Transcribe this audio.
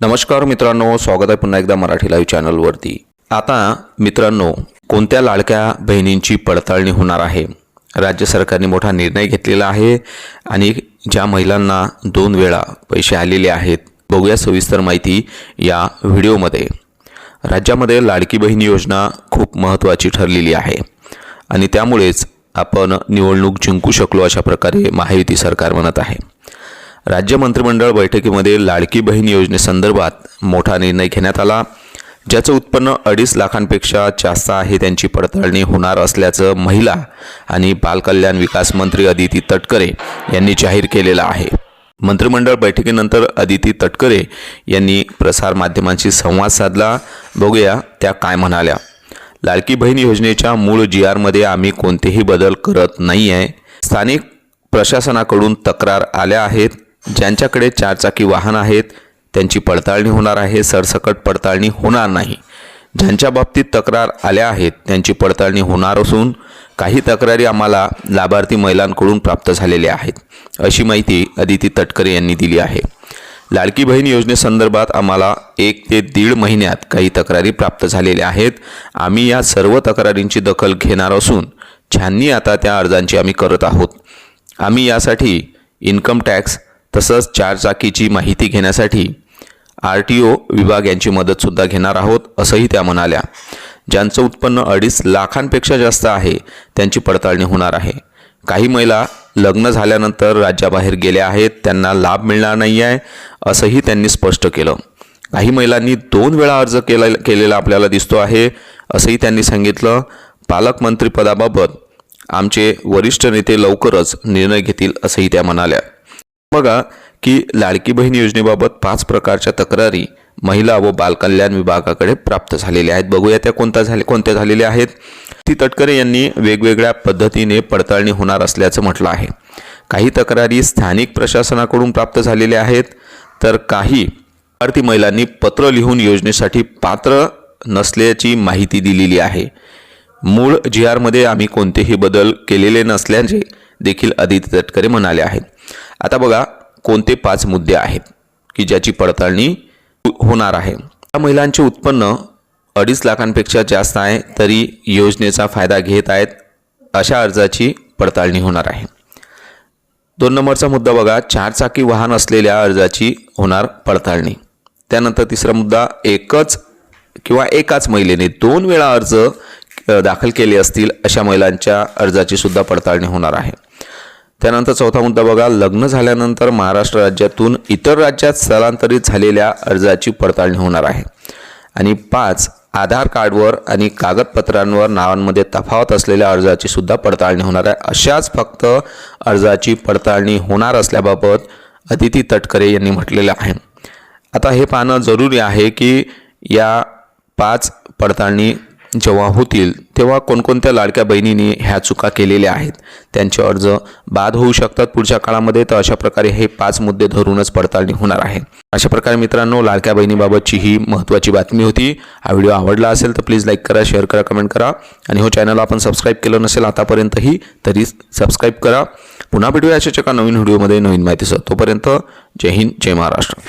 नमस्कार मित्रांनो स्वागत आहे पुन्हा एकदा मराठी लाईव्ह चॅनलवरती. आता मित्रांनो कोणत्या लाडक्या बहिणींची पडताळणी होणार आहे? राज्य सरकारने मोठा निर्णय घेतलेला आहे आणि ज्या महिलांना दोन वेळा पैसे आलेले आहेत. बघूया सविस्तर माहिती या व्हिडिओमध्ये. राज्यामध्ये लाडकी बहीण योजना खूप महत्त्वाची ठरलेली आहे आणि त्यामुळेच आपण निवडणूक जिंकू शकलो अशा प्रकारे महायुती सरकार म्हणत आहे. राज्य मंत्रिमंडळ बैठकीमध्ये लाडकी बहीण योजनेसंदर्भात मोठा निर्णय घेण्यात आला ज्याचं उत्पन्न अडीच लाखांपेक्षा जास्त आहे. त्यांची पडताळणी होणार असल्याचं महिला आणि बालकल्याण विकास मंत्री अदिती तटकरे यांनी जाहीर केलेलं आहे. मंत्रिमंडळ बैठकीनंतर अदिती तटकरे यांनी प्रसारमाध्यमांशी संवाद साधला. बघूया त्या काय म्हणाल्या. लाडकी बहीण योजनेच्या मूळ जी आरमध्ये आम्ही कोणतेही बदल करत नाही आहे स्थानिक प्रशासनाकडून तक्रार आल्या आहेत. ज्यांच्याकडे चारचाकी वाहन आहेत त्यांची पडताळणी होणार आहे सरसकट पडताळणी होणार नाही. ज्यांच्या बाबतीत तक्रार आल्या आहेत त्यांची पडताळणी होणार असून काही तक्रारी आम्हाला लाभार्थी महिलांकडून प्राप्त झालेल्या आहेत अशी माहिती अदिती तटकरे यांनी दिली आहे. लाडकी बहीण योजनेसंदर्भात आम्हाला एक ते दीड महिन्यात काही तक्रारी प्राप्त झालेल्या आहेत. आम्ही या सर्व तक्रारींची दखल घेणार असून छाननी आता त्या अर्जांची आम्ही करत आहोत. आम्ही यासाठी इन्कम टॅक्स तसंच चारचाकीची माहिती घेण्यासाठी आर टी ओ विभाग यांची मदतसुद्धा घेणार आहोत असंही त्या म्हणाल्या. ज्यांचं उत्पन्न अडीच लाखांपेक्षा जास्त आहे त्यांची पडताळणी होणार आहे. काही महिला लग्न झाल्यानंतर राज्याबाहेर गेल्या आहेत त्यांना लाभ मिळणार नाही आहे असंही त्यांनी स्पष्ट केलं. काही महिलांनी दोन वेळा अर्ज केला केलेला आपल्याला दिसतो आहे असंही त्यांनी सांगितलं. पालकमंत्रीपदाबाबत आमचे वरिष्ठ नेते लवकरच निर्णय घेतील असंही त्या म्हणाल्या. बघा की लाडकी बहीण योजनेबाबत पाच प्रकारच्या तक्रारी महिला व बालकल्याण विभागाकडे प्राप्त झालेल्या आहेत. बघूया त्या कोणत्या झाले कोणत्या झालेल्या आहेत. ती तटकरे यांनी वेगवेगळ्या पद्धतीने पडताळणी होणार असल्याचं म्हटलं आहे. काही तक्रारी स्थानिक प्रशासनाकडून प्राप्त झालेल्या आहेत. तर काही लाभार्थी महिलांनी पत्र लिहून योजनेसाठी पात्र नसल्याची माहिती दिलेली आहे. मूळ जी आरमध्ये आम्ही कोणतेही बदल केलेले नसल्याचे देखील आदित्य तटकरे म्हणाले आहेत. आता बघा कोणते पाच मुद्दे आहेत की ज्याची पडताळणी होणार आहे? त्या महिलांचे उत्पन्न अडीच लाखांपेक्षा जास्त आहे तरी योजनेचा फायदा घेत आहेत अशा अर्जाची पडताळणी होणार आहे. दोन नंबरचा मुद्दा बघा चारचाकी वाहन असलेल्या अर्जाची होणार पडताळणी. त्यानंतर तिसरा मुद्दा एकच किंवा एकाच महिलेने दोन वेळा अर्ज दाखल केले असतील अशा महिलांच्या अर्जाची सुद्धा पडताळणी होणार आहे. त्यानंतर चौथा मुद्दा बघा. लग्न झाल्यानंतर महाराष्ट्र राज्यातून इतर राज्यात स्थलांतरित झालेल्या अर्जाची पडताळणी होणार आहे. आणि पाच आधार कार्डवर आणि कागदपत्रांवर नावांमध्ये तफावत असलेल्या अर्जाची सुद्धा पडताळणी होणार आहे. अशाच फक्त अर्जाची पडताळणी होणार असल्याबाबत अदिती तटकरे यांनी म्हटलेलं आहे. आता हे पाहणं जरुरी आहे की या पाच पडताळणी जेव्हा होतील तेव्हा कोणकोणत्या लाडक्या बहिणींनी ह्या चुका केलेल्या आहेत? त्यांचे अर्ज बाद होऊ शकतात पुढच्या काळामध्ये तर अशा प्रकारे हे पाच मुद्दे धरूनच पडताळणी होणार आहे. अशा प्रकारे मित्रांनो लाडक्या बहिणीबाबतची ही महत्त्वाची बातमी होती. हा व्हिडिओ आवडला असेल तर प्लीज लाईक करा शेअर करा कमेंट करा. आणि हो चॅनल आपण सबस्क्राईब केलं नसेल आतापर्यंतही तरी सबस्क्राईब करा. पुन्हा भेटूया अशाच एका नवीन व्हिडिओमध्ये नवीन माहितीसह. तोपर्यंत जय हिंद जय महाराष्ट्र.